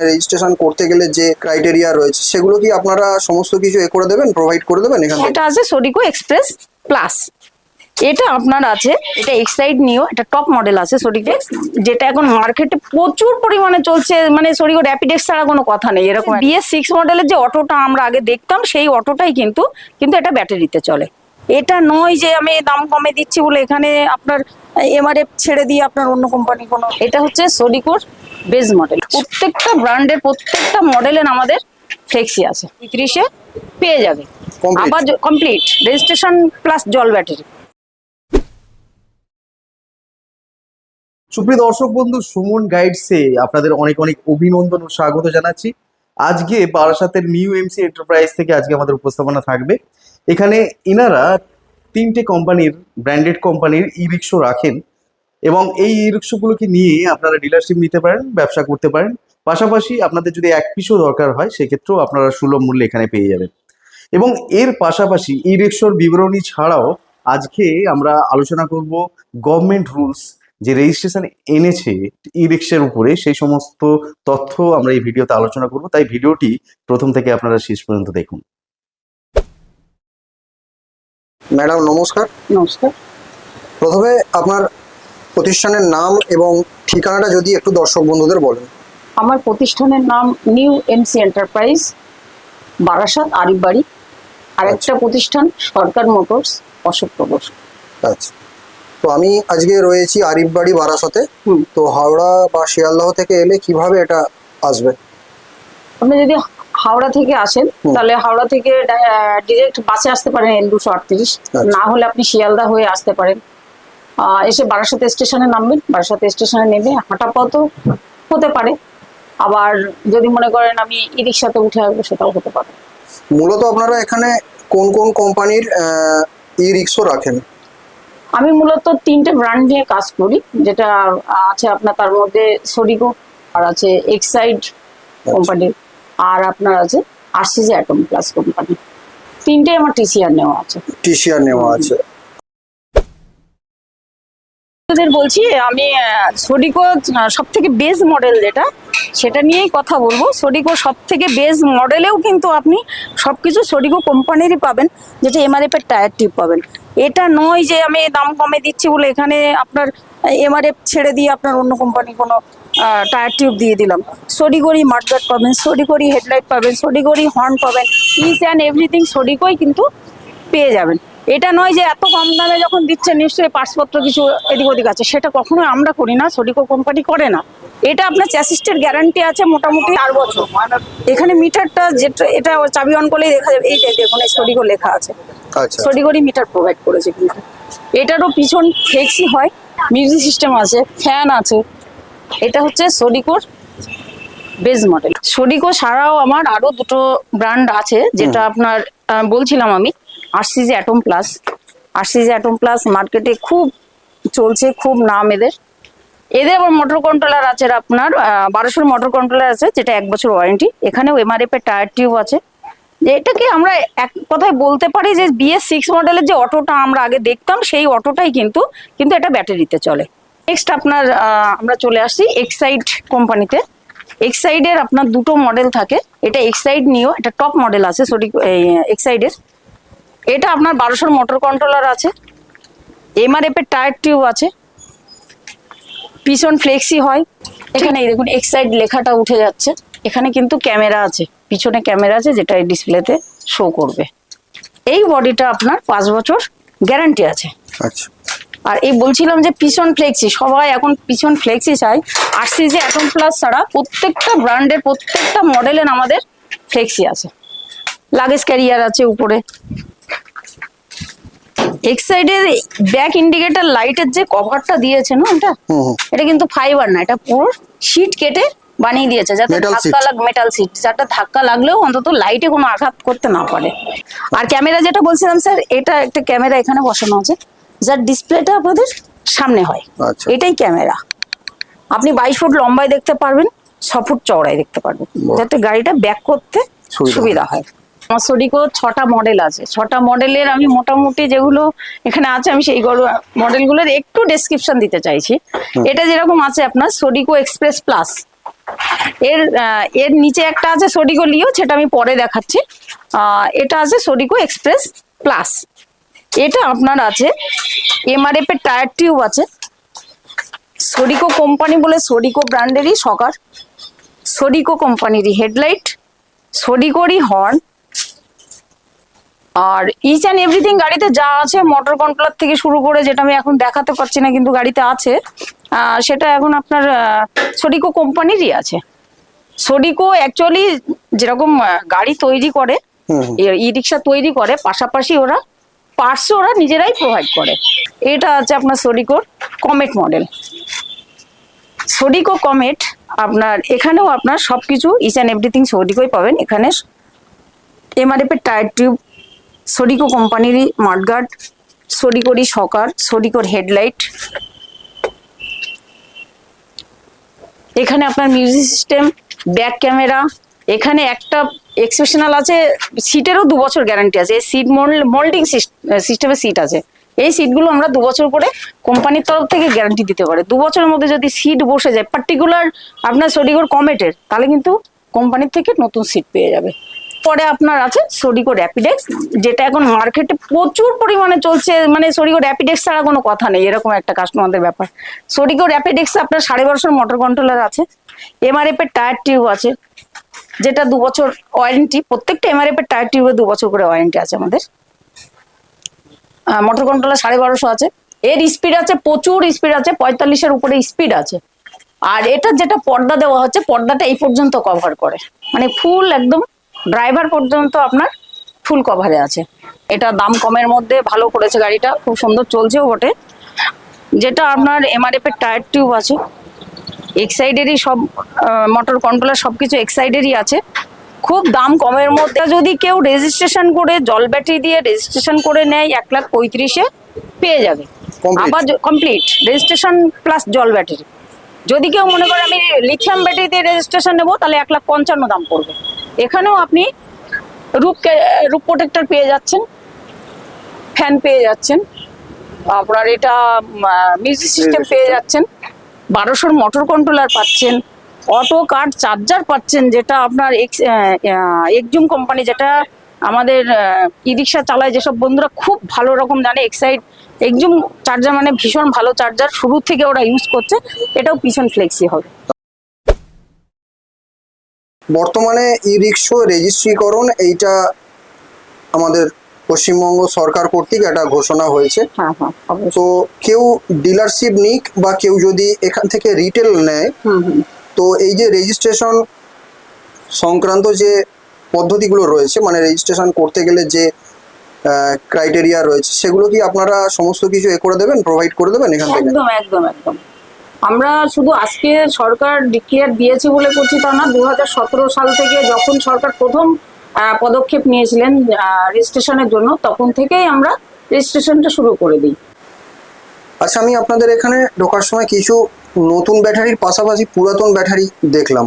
Registration করতে গেলে যে ক্রাইটেরিয়া রয়েছে সেগুলো কি আপনারা সমস্ত কিছু এ করে দেবেন প্রোভাইড করে দেবেন এখান থেকে? এটা আছে সোডিকো এক্সপ্রেস প্লাস এটা আপনার আছে এটা এক্সাইড নিও এটা টপ মডেল আছে সোডিকেক্স যেটা এখন মার্কেটে প্রচুর পরিমাণে চলছে মানে সোডিকো র্যাপিডেক্স ছাড়া কোনো কথা নেই এরকম বিএস সিক্স মডেলের যে অটোটা আমরা আগে দেখতাম সেই অটোটাই কিন্তু কিন্তু এটা ব্যাটারিতে চলে। এটা নয় যে আমি দাম কমে দিচ্ছি বলে এখানে আপনার এমআরএফ ছেড়ে দিয়ে আপনার অন্য কোম্পানি কোনো এটা হচ্ছে সোডিকোর বেস মডেল। প্রত্যেকটা ব্র্যান্ডের প্রত্যেকটা মডেলের আমাদের ফ্লেক্সি আছে। তিরিশে পেয়ে যাবে? আবার কমপ্লিট রেজিস্ট্রেশন প্লাস জল ব্যাটারি সুপ্রিয় দর্শক বন্ধু সুমন গাইডসে আপনাদের অনেক অনেক অভিনন্দন ও স্বাগত জানাচ্ছি। আজকে বারাসাতের নিউ এমসি এন্টারপ্রাইজ থেকে আজকে আমাদের উপস্থাপনা থাকবে। এখানে ইনারা তিনটে কোম্পানির ব্র্যান্ডেড কোম্পানির ই রিক্সো রাখেন। এবং এই ই রিক্সোগুলোকে নিয়ে আপনারা ডিলারশিপ নিতে পারেন ব্যবসা করতে পারেন। পাশাপাশি আপনাদের যদি এক পিসও দরকার হয় সেক্ষেত্রেও আপনারা সুলভ মূল্যে এখানে পেয়ে যাবেন। এবং এর পাশাপাশি ই রিক্সোর বিবরণী ছাড়াও আজকে আমরা আলোচনা করব গভর্নমেন্ট রুলস যে রেজিস্ট্রেশন এনেছে ই রিক্সার উপরে সেই সমস্ত তথ্য আমরা এই ভিডিওতে আলোচনা করব। তাই ভিডিওটি প্রথম থেকে আপনারা শেষ পর্যন্ত দেখুন। ম্যাডাম নমস্কার। নমস্কার। প্রথমে আপনার প্রতিষ্ঠানের নাম এবং ঠিকানাটা যদি একটু দর্শক বন্ধুদের বলেন। আমার প্রতিষ্ঠানের নাম new MC enterprise Barasat Arifbari. আরেকটা প্রতিষ্ঠান সরকার মোটরস অশোক প্রদর আচ্ছা। তো আমি আজকে রয়েছি আরিফবাড়ি বারাসাতে। তো হাওড়া বা শিয়ালদহ থেকে এলে কীভাবে এটা আসবে? আপনি যদি হাওড়া থেকে আসেন তাহলে হাওড়া থেকে ডিরেক্ট বাসে আসতে পারেন এল দুশো আটত্রিশ। আচ্ছা। না হলে আপনি শিয়ালদা হয়ে আসতে পারেন। এসে বারাসাত স্টেশনে নামবেন বারাসাত স্টেশনে নেমে হাঁটা পথও হতে পারে। আবার যদি মনে করেন আমি ই রিক্সাতে উঠে আসব সেটাও হতে পারে। মূলত আপনারা এখানে কোন কোন কোম্পানির ই রিক্সও রাখেন? আমি মূলত তিনটে ব্র্যান্ড নিয়ে কাজ করি যেটা আছে আপনার তার মধ্যে সোডিগো আর আছে এক্সাইড কোম্পানির আর আপনার আছে আরসিজি অ্যাটম প্লাস কোম্পানি। তিনটে আমার টিসিআর নেওয়া আছে। টিসিআর নেওয়া আছে। বলছি, আমি সোডিকো সব থেকে বেস মডেল যেটা, সেটা নিয়েই কথা বলব। সোডিকো সব থেকে বেস মডেলেও কিন্তু আপনি সব কিছু সোডিকো কোম্পানিরই পাবেন, যেটা এমআরএফ এর টায়ার টিউব পাবেন। এটা নয় যে আমি দাম কমে দিচ্ছি বলে এখানে আপনার এমআরএফ ছেড়ে দিয়ে আপনার অন্য কোম্পানি কোনো টায়ার টিউব দিয়ে দিলাম। সোডিগোরই মার্কগার্ড পাবেন সোডিগোরই হেডলাইট পাবেন সোডিগোরই হর্ন পাবেন ইস অ্যান্ড এভরিথিং সোডিকোই কিন্তু পেয়ে যাবেন। এটা নয় যে এত কম দামে যখন দিচ্ছে নিশ্চয়ই পাসপত্র কিছু এদিক ওদিক আছে। সেটা কখনো আমরা করি না সডিকো কোম্পানি করে না। এটা আপনার চ্যাসিস্টের গ্যারান্টি আছে মোটামুটি। চার বছর। এখানে মিটারটা যেটা এটা চাবি অন করলেই দেখা যাবে। এই দেখুন এই সোডিকো লেখা আছে। আচ্ছা। সোডিগোরই মিটার প্রোভাইড করেছে কিন্তু। এটারও পিছন ফ্লেক্সি হয়। মিউজিক সিস্টেম আছে ফ্যান আছে। এটা হচ্ছে সডিকোর বেজ মডেল সডিকো ছাড়াও আমার আরও দুটো ব্র্যান্ড আছে যেটা আপনার বলছিলাম আমি। RCG atom plus RCG atom plus মার্কেটে খুব চলছে, খুব নাম এদের। এদের আবার মোটর কন্ট্রোলার আছে আপনার বারোশোর মোটর কন্ট্রোলার আছে, যেটা এক বছর ওয়ারেন্টি এখানেও এমআরএফ এর টায়ার টিউব আছে। এটাকে আমরা এক কথায় বলতে পারি যে বিএস সিক্স মডেলের যে অটোটা আমরা আগে দেখতাম, সেই অটোটাই কিন্তু কিন্তু এটা ব্যাটারিতে চলে। নেক্সট আপনার আমরা চলে আসছি এক্সাইড কোম্পানিতে এক্সাইডের আপনার দুটো মডেল থাকে। এটা এক্সাইড নিও এটা টপ মডেল আছে সরি এক্সাইডের এটা আপনার বারোশোর মোটর কন্ট্রোলার আছে এমআরএফ এর টায়ার টিউব আছে পিছন ফ্লেক্সি হয় এখানে এই দেখুন এক্সাইড লেখাটা উঠে যাচ্ছে এখানে কিন্তু ক্যামেরা আছে পিছনে ক্যামেরা আছে যেটা এই ডিসপ্লেতে শো করবে। এই বডিটা আপনার পাঁচ বছর গ্যারান্টি আছে। আচ্ছা। আর এই বলছিলাম যে পিছন ফ্লেক্সি সবাই এখন পিছন ফ্লেক্সি চাই আর সিজি অ্যাটম প্লাস ছাড়া প্রত্যেকটা ব্র্যান্ডের প্রত্যেকটা মডেলের আমাদের ফ্লেক্সি আছে। লাগেজ ক্যারিয়ার আছে উপরে। এক সাইডের ব্যাক ইন্ডিকেটর লাইটের যে কভারটা দিয়েছে না এটা এটা কিন্তু ফাইবার না এটা পুরো শীট কেটে বানিয়ে দিয়েছে যাতে ধাক্কা লাগ মেটাল সিট যাতে ধাক্কা লাগলেও অন্তত লাইটে কোনো আঘাত করতে না পারে। আর ক্যামেরা যেটা বলছিলাম স্যার এটা একটা ক্যামেরা এখানে বসানো আছে যার ডিসপ্লেটা আপনাদের সামনে হয়। আচ্ছা। এটাই ক্যামেরা আপনি বাইশ ফুট লম্বায় দেখতে পারবেন ছ ফুট চওড়ায় দেখতে পারবেন। যাতে গাড়িটা ব্যাক করতে সুবিধা হয়। আমার সোডিকো ছটা মডেল আছে। ছটা মডেলের আমি মোটামুটি যেগুলো এখানে আছে আমি সেই মডেলগুলোর একটু ডেসক্রিপশন দিতে চাইছি। এটা যেরকম আছে আপনার সোডিকো এক্সপ্রেস প্লাস এর এর নিচে একটা আছে সোডিকো লিও সেটা আমি পরে দেখাচ্ছি। এটা আছে সোডিকো এক্সপ্রেস প্লাস এটা আপনার আছে এমআরএফ এর টায়ার টিউব আছে। সোডিকো কোম্পানি বলে সোডিকো ব্র্যান্ডেরই সকার। সোডিকো কোম্পানিরই হেডলাইট সোডিকোরই হর্ন আর ইচ অ্যান্ড এভরিথিং গাড়িতে যা আছে মোটর কন্ট্রোলার থেকে শুরু করে যেটা আমি এখন দেখাতে পারছি না কিন্তু গাড়িতে আছে সেটা এখন আপনার সোডিকো কোম্পানিরই আছে। সোডিকো অ্যাকচুয়ালি যেরকম গাড়ি তৈরি করে। ই রিক্সা তৈরি করে পাশাপাশি ওরা পার্টস ওরা নিজেরাই প্রোভাইড করে। এটা আছে আপনার সোডিকোর কমেট মডেল সোডিকো কমেট আপনার এখানেও আপনার সব কিছু ইচ অ্যান্ড এভরিথিং সোডিকোই পাবেন। এখানে এমআরএফ এর টায়ার টিউব সোডিকো কোম্পানিরই মাঠগার্ড সোডিকোরই সকার সোডিকোর হেডলাইট এখানে আপনার মিউজিক সিস্টেম ব্যাক ক্যামেরা এখানে একটা এক্সেপশনাল আছে সিটেরও দু বছর গ্যারান্টি আছে। এই সিট মোল্ডিং সিস্টেমের সিট আছে। এই সিটগুলো আমরা দু বছর করে কোম্পানির তরফ থেকে গ্যারান্টি দিতে পারে। দু বছরের মধ্যে যদি সিট বসে যায় পার্টিকুলার আপনার সোডিকোর কমেটের তাহলে কিন্তু কোম্পানির থেকে নতুন সিট পেয়ে যাবে। পরে আপনার আছে সোডিকো র্যাপিডেক্স যেটা এখন মার্কেটে প্রচুর পরিমাণে চলছে। মানে সোডিকো র্যাপিডেক্স ছাড়া কোনো কথা নেই, এরকম একটা কাস্টমারদের ব্যাপার। সোডিকো র্যাপিডেক্স আপনার সাড়ে বারোশোর মোটর কন্ট্রোলার আছে এমআরএফ এর টায়ার টিউব আছে, যেটা দু বছর ওয়ারেন্টি প্রত্যেকটা এমআরএফ এর টায়ার টিউবে দু বছর করে ওয়ারেন্টি আছে আমাদের। মোটর কন্ট্রোলার সাড়ে বারোশো আছে, এর স্পিড আছে, প্রচুর স্পিড আছে, পঁয়তাল্লিশের উপরে স্পিড আছে। আর এটা যেটা পর্দা দেওয়া হচ্ছে, পর্দাটা এই পর্যন্ত কভার করে। মানে ফুল একদম ড্রাইভার পর্যন্ত আপনার ফুল কভারে আছে। এটা দাম কমের মধ্যে ভালো করেছে গাড়িটা খুব সুন্দর চলছেও বটে। যেটা আপনার এমআরএফ এর টায়ার টিউব আছে। এক্সাইডেরই সব মোটর কন্ট্রোলার সবকিছু এক্সাইডেরই আছে। খুব দাম কমের মধ্যে যদি কেউ রেজিস্ট্রেশন করে জল ব্যাটারি দিয়ে রেজিস্ট্রেশন করে নেয় এক লাখ পঁয়ত্রিশে পেয়ে যাবে। আবার কমপ্লিট রেজিস্ট্রেশন প্লাস জল ব্যাটারি যদি কেউ মনে করে আমি লিথিয়াম ব্যাটারি দিয়ে রেজিস্ট্রেশন নেব তাহলে এক লাখ পঞ্চান্ন দাম পড়বে। এখানেও আপনি রূপ রূপ প্রোটেক্টর পেয়ে যাচ্ছেন ফ্যান পেয়ে যাচ্ছেন আপনার এটা মিউজিক সিস্টেম পেয়ে যাচ্ছেন বারোশোর মোটর কন্ট্রোলার পাচ্ছেন অটো কার্ড চার্জার পাচ্ছেন যেটা আপনার এক্স এক্সজুম কোম্পানি যেটা আমাদের ই রিক্সা চালায় যেসব বন্ধুরা খুব ভালো রকম জানে এক্সাইড এক্সজুম চার্জার মানে ভীষণ ভালো চার্জার শুরু থেকে ওরা ইউজ করছে এটাও পিছন ফ্লেক্সি হবে। বর্তমানে ই রিক্সো রেজিস্ট্রিকরণ এইটা আমাদের পশ্চিমবঙ্গ সরকার কর্তৃক একটা ঘোষণা হয়েছে। হ্যাঁ হ্যাঁ তো কেউ ডিলারশিপ নিক বা কেউ যদি এখান থেকে রিটেল নেয় তো এই যে রেজিস্ট্রেশন সংক্রান্ত যে পদ্ধতিগুলো রয়েছে মানে রেজিস্ট্রেশন করতে গেলে যে ক্রাইটেরিয়া রয়েছে সেগুলো কি আপনারা সমস্ত কিছু এ করে দেবেন প্রোভাইড করে দেবেন এখান থেকে? একদম একদম একদম। আমরা শুধু আজকে সরকার ডিক্লেয়ার দিয়েছে বলে করছি তা না দু হাজার সতেরো সাল থেকে যখন সরকার প্রথম পদক্ষেপ নিয়েছিলেন রেজিস্ট্রেশনের জন্য তখন থেকেই আমরা রেজিস্ট্রেশনটা শুরু করে দিই। আচ্ছা আমি আপনাদের এখানে ঢোকার সময় কিছু নতুন ব্যাটারির পাশাপাশি পুরাতন ব্যাটারি দেখলাম।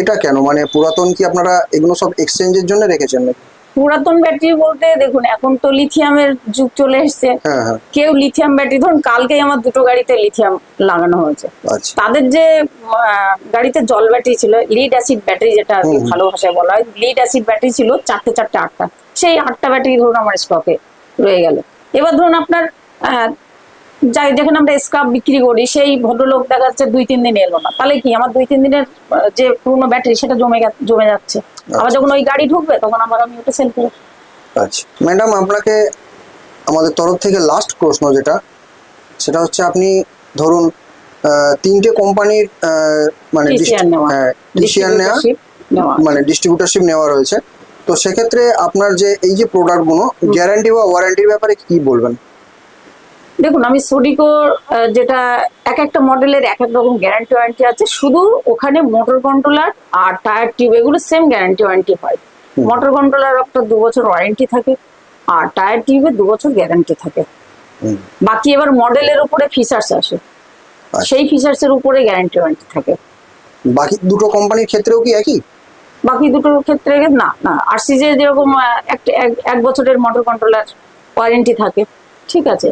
এটা কেন? মানে পুরাতন কি আপনারা এগুলো সব এক্সচেঞ্জের জন্য রেখেছেন নাকি? পুরাতন ব্যাটারি বলতে দেখুন এখন তো লিথিয়ামের যুগ চলে এসছে। হ্যাঁ হ্যাঁ। কেউ লিথিয়াম ব্যাটারি ধরুন কালকেই আমার দুটো গাড়িতে লিথিয়াম লাগানো হয়েছে। আচ্ছা। তাদের যে গাড়িতে জল ব্যাটারি ছিল লিড অ্যাসিড ব্যাটারি যেটা। ভালো ভাষায় বলা হয় লিড অ্যাসিড ব্যাটারি ছিল চারটে চারটে আটটা। সেই আটটা ব্যাটারি ধরুন আমার স্টকে রয়ে গেল। এবার ধরুন আপনার আহ, যাই যেখানে আমরা স্ক্রাব বিক্রি করি সেই ভদ্রলোক দেখা যাচ্ছে দুই তিন দিন এলো না। তাহলে কি আমার দুই তিন দিনের যে পুরনো ব্যাটারি সেটা জমে জমে যাচ্ছে। আবার যখন ওই গাড়ি ঢুকবে তখন আবার আমি ওটা সেল করব। আচ্ছা। ম্যাডাম আপনাকে আমাদের তরফ থেকে লাস্ট প্রশ্ন যেটা সেটা হচ্ছে আপনি ধরুন তিনটে কোম্পানির মানে নেওয়া। নেওয়া নেওয়া। মানে ডিস্ট্রিবিউটারশিপ নেওয়া রয়েছে। তো সেক্ষেত্রে আপনার যে এই যে প্রোডাক্টগুলো গ্যারান্টি বা ওয়ারেন্টির ব্যাপারে কি বলবেন? দেখুন আমি সোডিকো যেটা এক একটা মডেলের এক এক রকম গ্যারান্টি ওয়ারেন্টি আছে। শুধু ওখানে মোটর কন্ট্রোলার আর টায়ার টিউব এগুলো সেম গ্যারান্টি ওয়ারেন্টি হয়। মোটর কন্ট্রোলার একটা দু বছর ওয়ারেন্টি থাকে আর টায়ার টিউবে দু বছর গ্যারান্টি থাকে। বাকি এবার মডেলের উপরে ফিচার্স আসে। আচ্ছা। সেই ফিচার্সের উপরে গ্যারান্টি ওয়ারেন্টি থাকে। বাকি দুটো কোম্পানির ক্ষেত্রেও কি একই? বাকি দুটোর ক্ষেত্রে না না। আরসিজে যেরকম এক বছরের মোটর কন্ট্রোলার ওয়ারেন্টি থাকে। ঠিক আছে।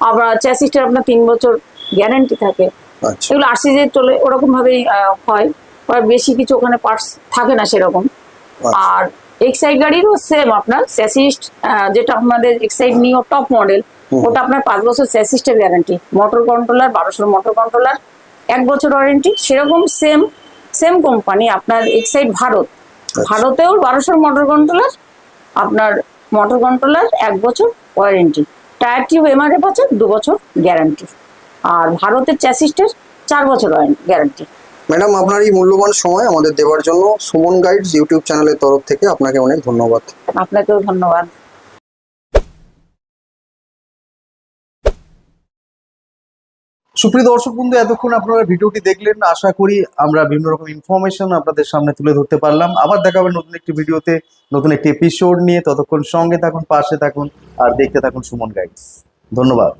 আবার চ্যাসিসটার আপনার তিন বছর গ্যারেন্টি থাকে। আচ্ছা। এগুলো আরসিজে চলে ওরকম ভাবেই হয়। আর বেশি কিছু ওখানে পার্টস থাকে না সেরকম। আচ্ছা। আর এক্সাইড গাড়িরও সেম আপনার স্যাসিস্ট যেটা আমাদের এক্সাইড নিও টপ মডেল ওটা আপনার পাঁচ বছর স্যাসিস্টের গ্যারান্টি মোটর কন্ট্রোলার বারোশোর মোটর কন্ট্রোলার এক বছর ওয়ারেন্টি সেরকম সেম সেম কোম্পানি আপনার এক্সাইড ভারত। ভারতেও বারোশোর মোটর কন্ট্রোলার আপনার মোটর কন্ট্রোলার এক বছর ওয়ারেন্টি টায়ার টিউব এমআরএফ আছে দু বছর গ্যারান্টি আর ভারতের চ্যাসিস্টের চার বছর গ্যারান্টি ম্যাডাম আপনার এই মূল্যবান সময় আমাদের দেওয়ার জন্য সুমন গাইডস ইউটিউব চ্যানেলের তরফ থেকে আপনাকে অনেক ধন্যবাদ। আপনাকেও ধন্যবাদ। সুপ্রিয় দর্শক বন্ধু, এতক্ষণ আপনারা ভিডিওটি দেখলেন। আশা করি আমরা বিভিন্ন রকম ইনফরমেশন আপনাদের সামনে তুলে ধরতে পারলাম। আবার দেখা হবে নতুন একটি ভিডিওতে, নতুন একটি এপিসোড নিয়ে। ততক্ষণ সঙ্গে থাকুন, পাশে থাকুন, আর দেখতে থাকুন সুমন গাইডস ধন্যবাদ।